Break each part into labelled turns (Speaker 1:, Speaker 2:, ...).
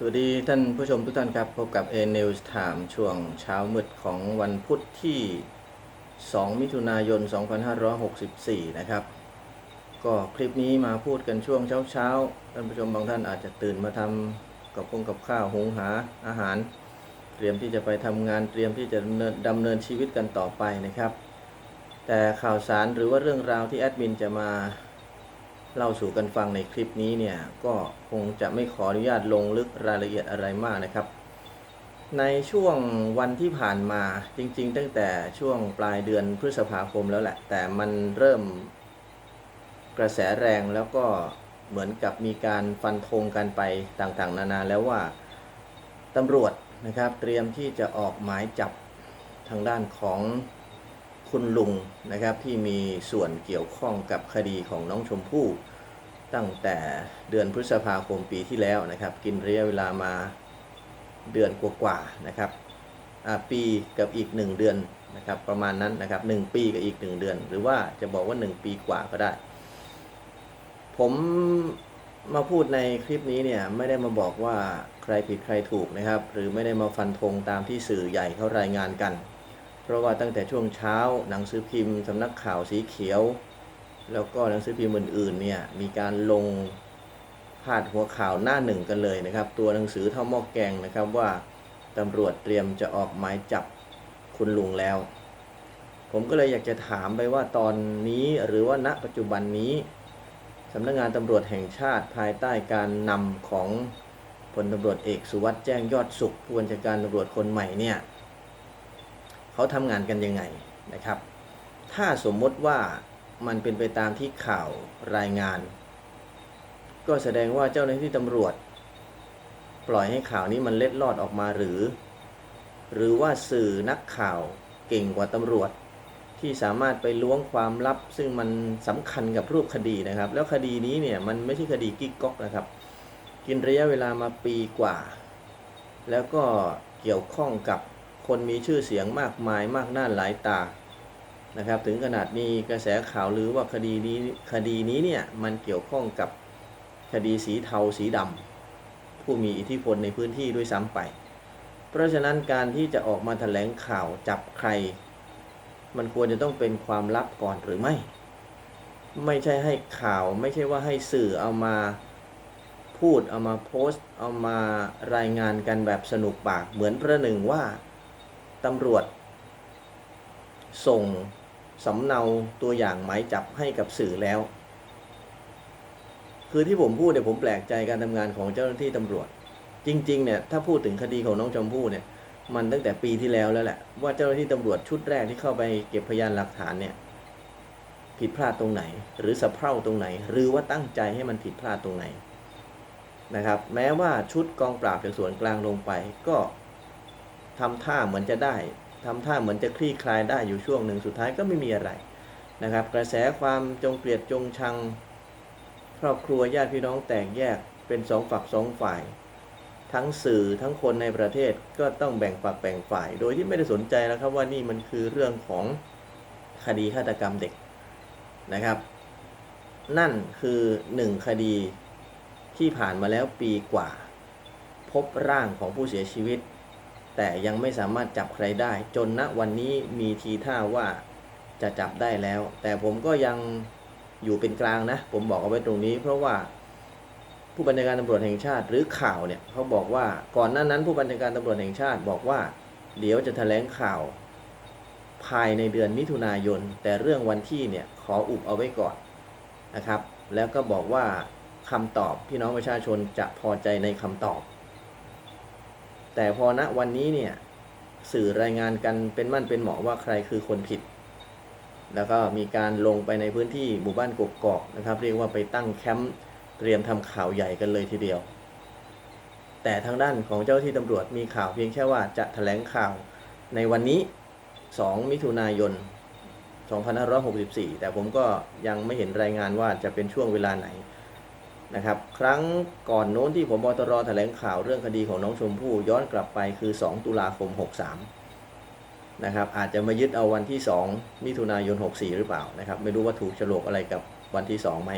Speaker 1: สวัสดีท่านผู้ชมทุกท่านครับ พบกับ A News Time ช่วงเช้ามืดของวันพุธที่ 2 มิถุนายน 2564 นะครับ ก็คลิปนี้มาพูดกันช่วงเช้าๆ ท่านผู้ชมบางท่านอาจจะตื่นมาทำกับพงกับข้าวหุงหาอาหาร เตรียมที่จะไปทำงานเตรียมที่จะดำเนินดำเนินชีวิตกันต่อไปนะครับ แต่ข่าวสารหรือว่าเรื่องราวที่แอดมินจะมา เล่าสู่กันฟังในคลิปนี้เนี่ยก็คงจะไม่ขออนุญาตลงลึกรายละเอียดอะไรมากนะครับ ในช่วงวันที่ผ่านมาจริง ๆ ตั้งแต่ช่วงปลายเดือนพฤษภาคมแล้วแหละ แต่มันเริ่มกระแสแรงแล้วก็เหมือนกับมีการฟันธงกันไปต่างๆ นานาแล้วว่าตำรวจนะครับเตรียมที่จะออกหมายจับทางด้านของคุณลุงนะครับที่มีส่วนเกี่ยวข้องกับคดีของน้องชมพู่ ตั้งแต่เดือนพฤษภาคมปีที่แล้วนะครับ กินระยะเวลามาเดือนกว่าๆนะครับปีกับอีก 1 เดือนนะครับประมาณนั้นนะครับ1ปีกับอีก 1 เดือน หรือว่าจะบอกว่า 1 ปีกว่าก็ได้ ผมมาพูดในคลิปนี้เนี่ยไม่ได้มาบอกว่าใครผิดใครถูกนะครับ หรือไม่ได้มาฟันธงตามที่สื่อใหญ่เขารายงานกัน เพราะว่าตั้งแต่ช่วงเช้าหนังสือพิมพ์สำนักข่าวสีเขียว แล้วก็หนังสือพิมพ์อื่นๆเนี่ยมีการลงพาดหัวข่าวหน้าหนึ่งกันเลยนะครับ ตัวหนังสือเท่าหม้อแกงนะครับว่าตำรวจเตรียมจะออกหมายจับคุณลุงแล้ว ผมก็เลยอยากจะถามไปว่าตอนนี้หรือว่าณปัจจุบันนี้สำนักงานตำรวจแห่งชาติภายใต้การนำของพลตำรวจเอกสุวัสด์แจ้งยอดสุขผู้บัญชาการตำรวจคนใหม่เนี่ยเขาทำงานกันยังไงนะครับ ถ้าสมมติว่า มันเป็นไปตามที่ข่าวรายงาน ก็แสดงว่าเจ้าหน้าที่ตำรวจ ปล่อยให้ข่าวนี้มันเล็ดลอดออกมาหรือ หรือว่าสื่อนักข่าวเก่งกว่าตำรวจ ที่สามารถไปล้วงความลับ ซึ่งมันสำคัญกับรูปคดีนะครับ แล้วคดีนี้เนี่ยมันไม่ใช่คดีกิ๊กก๊อกนะครับ กินระยะเวลามาปีกว่า แล้วก็เกี่ยวข้องกับคนมีชื่อเสียงมากมายมากหน้าหลายตา นะครับถึงขนาดมีกระแสข่าวลือว่าคดีนี้คดีนี้เนี่ยมันเกี่ยวข้องกับคดีสีเทาสีดำผู้มีอิทธิพลในพื้นที่ด้วยซ้ำไป เพราะฉะนั้นการที่จะออกมาแถลงข่าวจับใคร มันควรจะต้องเป็นความลับก่อนหรือไม่ ไม่ใช่ให้ข่าวไม่ใช่ว่าให้สื่อเอามาพูดเอามาโพสต์ เอามารายงานกันแบบสนุกปากเหมือนประหนึ่งว่าตำรวจส่ง สำเนาตัวอย่างหมายจับให้กับสื่อแล้ว คือที่ผมพูดเนี่ยผมแปลกใจการทำงานของเจ้าหน้าที่ตำรวจ จริง ๆ เนี่ยถ้าพูดถึงคดีของน้องชมพู่เนี่ย มันตั้งแต่ปีที่แล้วแล้วแหละว่าเจ้าหน้าที่ตำรวจชุดแรกที่เข้าไปเก็บพยานหลักฐานเนี่ย ผิดพลาดตรงไหน หรือสะเพร่าตรงไหน หรือว่าตั้งใจให้มันผิดพลาดตรงไหนนะครับ แม้ว่าชุดกองปราบจากส่วนกลางลงไปก็ทำท่าเหมือนจะได้ ทำท่าเหมือนจะคลี่คลายได้อยู่ช่วงหนึ่งสุดท้ายก็ไม่มีอะไรนะครับ กระแสความจงเกลียดจงชัง ครอบครัวญาติพี่น้องแตกแยกเป็นสองฝักสองฝ่าย ทั้งสื่อทั้งคนในประเทศก็ต้องแบ่งฝักแบ่งฝ่าย โดยที่ไม่ได้สนใจแล้วครับว่านี่มันคือเรื่องของคดีฆาตกรรมเด็กนะครับ นั่นคือหนึ่งคดีที่ผ่านมาแล้วปีกว่า พบร่างของผู้เสียชีวิต แต่ยังไม่สามารถจับใครได้ จนณวันนี้มีทีท่าว่าจะจับได้แล้ว แต่ผมก็ยังอยู่เป็นกลางนะ ผมบอกเอาไว้ตรงนี้ เพราะว่าผู้บัญชาการตำรวจแห่งชาติหรือข่าวเนี่ยเขาบอกว่าก่อนหน้านั้น ผู้บัญชาการตำรวจแห่งชาติบอกว่า เดี๋ยวจะแถลงข่าว ภายในเดือนมิถุนายน แต่เรื่องวันที่เนี่ยขออุบเอาไว้ก่อนนะครับ แล้วก็บอกว่าคำตอบพี่น้องประชาชนจะพอใจในคำตอบ แต่พอณวันนี้เนี่ยสื่อรายงานกันเป็นมั่นเป็นเหมาะว่าใครคือคนผิด แล้วก็มีการลงไปในพื้นที่หมู่บ้านกกอกนะครับ เรียกว่าไปตั้งแคมป์เตรียมทำข่าวใหญ่กันเลยทีเดียว แต่ทางด้านของเจ้าที่ตำรวจมีข่าวเพียงแค่ว่าจะแถลงข่าวในวันนี้ 2 มิถุนายน 2564 แต่ผมก็ยังไม่เห็นรายงานว่าจะเป็นช่วงเวลาไหน นะครับ ครั้งก่อนโน้นที่ผมบตรแถลงข่าวเรื่องคดีของน้องชมพู่ย้อนกลับไปคือ 2 ตุลาคม 63 นะครับ อาจจะมายึดเอาวันที่ 2 มิถุนายน 64 หรือเปล่านะครับ ไม่รู้ว่าถูกฉลกอะไรกับวันที่ 2 ไหม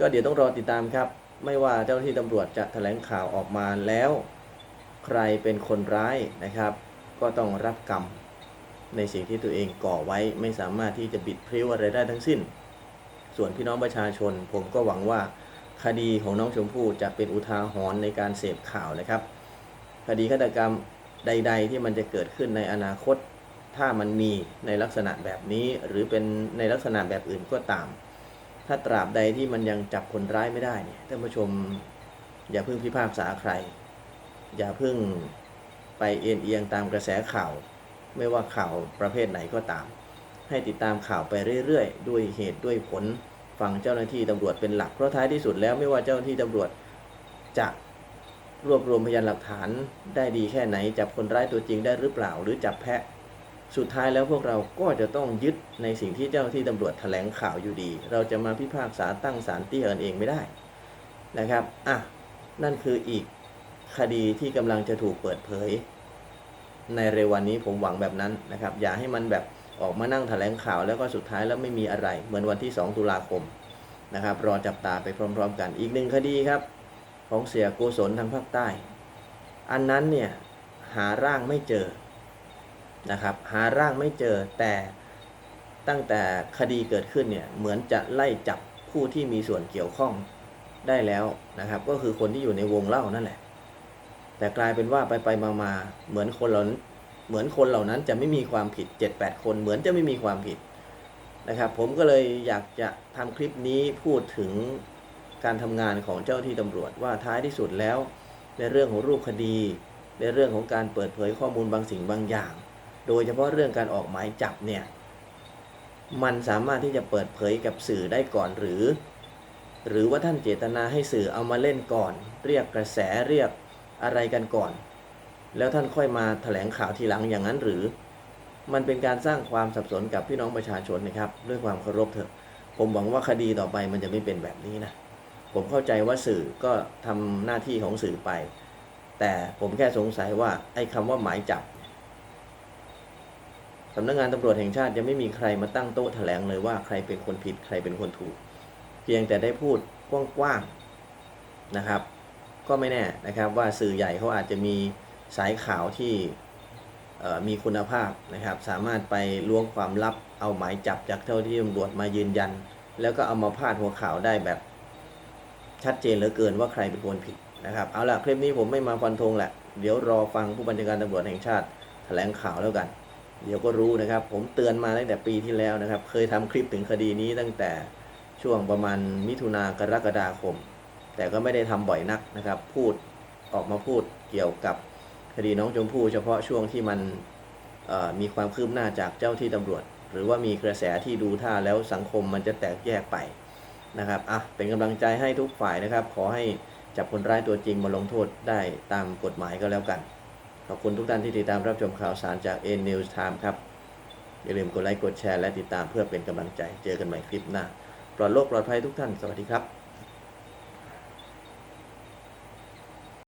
Speaker 1: ก็เดี๋ยวต้องรอติดตามครับ ไม่ว่าเจ้าหน้าที่ตำรวจจะแถลงข่าวออกมาแล้ว ใครเป็นคนร้ายนะครับ ก็ต้องรับกรรมในสิ่งที่ตัวเองก่อไว้ไม่สามารถที่จะบิดพริ้วอะไรได้ทั้งสิ้น ส่วนพี่น้องประชาชนผมก็หวังว่า คดีของน้องชมพู่จะเป็นอุทาหรณ์ในการเสพข่าวนะครับ คดีฆาตกรรมใด ๆ ที่มันจะเกิดขึ้นในอนาคต ถ้ามันมีในลักษณะแบบนี้ หรือเป็นในลักษณะแบบอื่นก็ตาม ถ้าตราบใดที่มันยังจับคนร้ายไม่ได้เนี่ยท่านผู้ชมอย่าเพิ่งพิพากษาใคร อย่าเพิ่งไปเอียงเอียงตามกระแสข่าว ไม่ว่าข่าวประเภทไหนก็ตาม ให้ติดตามข่าวไปเรื่อยๆ ด้วยเหตุด้วยผล ฟังเจ้าหน้าที่ตำรวจเป็นหลักเพราะท้ายที่สุดแล้วไม่ว่าเจ้าหน้าที่ตำรวจจะรวบรวมพยานหลักฐานได้ดีแค่ไหน จับคนร้ายตัวจริงได้หรือเปล่า หรือจับแพะ สุดท้ายแล้วพวกเราก็จะต้องยึดในสิ่งที่เจ้าหน้าที่ตำรวจแถลงข่าวอยู่ดี เราจะมาพิพากษาตั้งศาลเตี้ยกันเองไม่ได้นะครับอะนั่นคืออีกคดีที่กำลังจะถูกเปิดเผย ในเร็ววันนี้ผมหวังแบบนั้นนะครับ อย่าให้มันแบบ ออกมานั่งแถลงข่าวแล้วก็สุดท้ายแล้วไม่มีอะไร เหมือนวันที่ 2 ตุลาคมนะครับ รอจับตาไปพร้อม ๆ กันอีกหนึ่งคดีครับ ของเสียโกศลทางภาคใต้ อันนั้นเนี่ยหาร่างไม่เจอนะครับ หาร่างไม่เจอแต่ตั้งแต่คดีเกิดขึ้นเนี่ยเหมือนจะไล่จับผู้ที่มีส่วนเกี่ยวข้องได้แล้วนะครับ ก็คือคนที่อยู่ในวงเล่านั่นแหละ แต่กลายเป็นว่าไปไปมามาเหมือนคนเหล่านั้น เหมือนคนเหล่านั้นจะไม่มีความผิด 7-8 คนเหมือนจะไม่มีความผิดนะครับ ผมก็เลยอยากจะทำคลิปนี้พูดถึงการทำงานของเจ้าหน้าที่ตำรวจว่าท้ายที่สุดแล้ว ในเรื่องของรูปคดี ในเรื่องของการเปิดเผยข้อมูลบางสิ่งบางอย่าง โดยเฉพาะเรื่องการออกหมายจับเนี่ยมันสามารถที่จะเปิดเผยกับสื่อได้ก่อนหรือ หรือว่าท่านเจตนาให้สื่อเอามาเล่นก่อน เรียกกระแสเรียกอะไรกันก่อน แล้วท่านค่อยมาแถลงข่าวทีหลังอย่างนั้นหรือ มันเป็นการสร้างความสับสนกับพี่น้องประชาชนนะครับ ด้วยความเคารพเถอะ ผมหวังว่าคดีต่อไปมันจะไม่เป็นแบบนี้นะ ผมเข้าใจว่าสื่อก็ทำหน้าที่ของสื่อไป แต่ผมแค่สงสัยว่าไอ้คำว่าหมายจับสำนักงานตำรวจแห่งชาติจะไม่มีใครมาตั้งโต๊ะแถลงเลยว่าใครเป็นคนผิดใครเป็นคนถูก เพียงแต่ได้พูดกว้างๆนะครับ ก็ไม่แน่นะครับว่าสื่อใหญ่เขาอาจจะมี สายข่าวที่มีคุณภาพนะครับ สามารถไปล้วงความลับ เอาหมายจับจากเจ้าหน้าที่ตำรวจมายืนยัน แล้วก็เอามาพาดหัวข่าวได้แบบชัดเจนเหลือเกินว่าใครเป็นคนผิดนะครับ เอาล่ะคลิปนี้ผมไม่มาฟันธงแหละ เดี๋ยวรอฟังผู้บัญชาการตำรวจแห่งชาติแถลงข่าวแล้วกัน เดี๋ยวก็รู้นะครับ ผมเตือนมาตั้งแต่ปีที่แล้วนะครับ เคยทำคลิปถึงคดีนี้ตั้งแต่ช่วงประมาณมิถุนากรกฎาคม แต่ก็ไม่ได้ทำบ่อยนักนะครับ พูดออกมาพูดเกี่ยวกับ คดีน้องชมพู่เฉพาะช่วงที่มันมีความคืบหน้าจากเจ้าที่ตำรวจ หรือว่ามีกระแสที่ดูท่าแล้วสังคมมันจะแตกแยกไปนะครับอะเป็นกำลังใจให้ทุกฝ่ายนะครับ ขอให้จับคนร้ายตัวจริงมาลงโทษได้ตามกฎหมายก็แล้วกัน ขอบคุณทุกท่านที่ติดตามรับชมข่าวสารจาก N News Time ครับ อย่าลืมกดไลค์กดแชร์และติดตามเพื่อเป็นกำลังใจ เจอกันใหม่คลิปหน้า ปลอดโรคปลอดภัยทุกท่าน สวัสดีครับ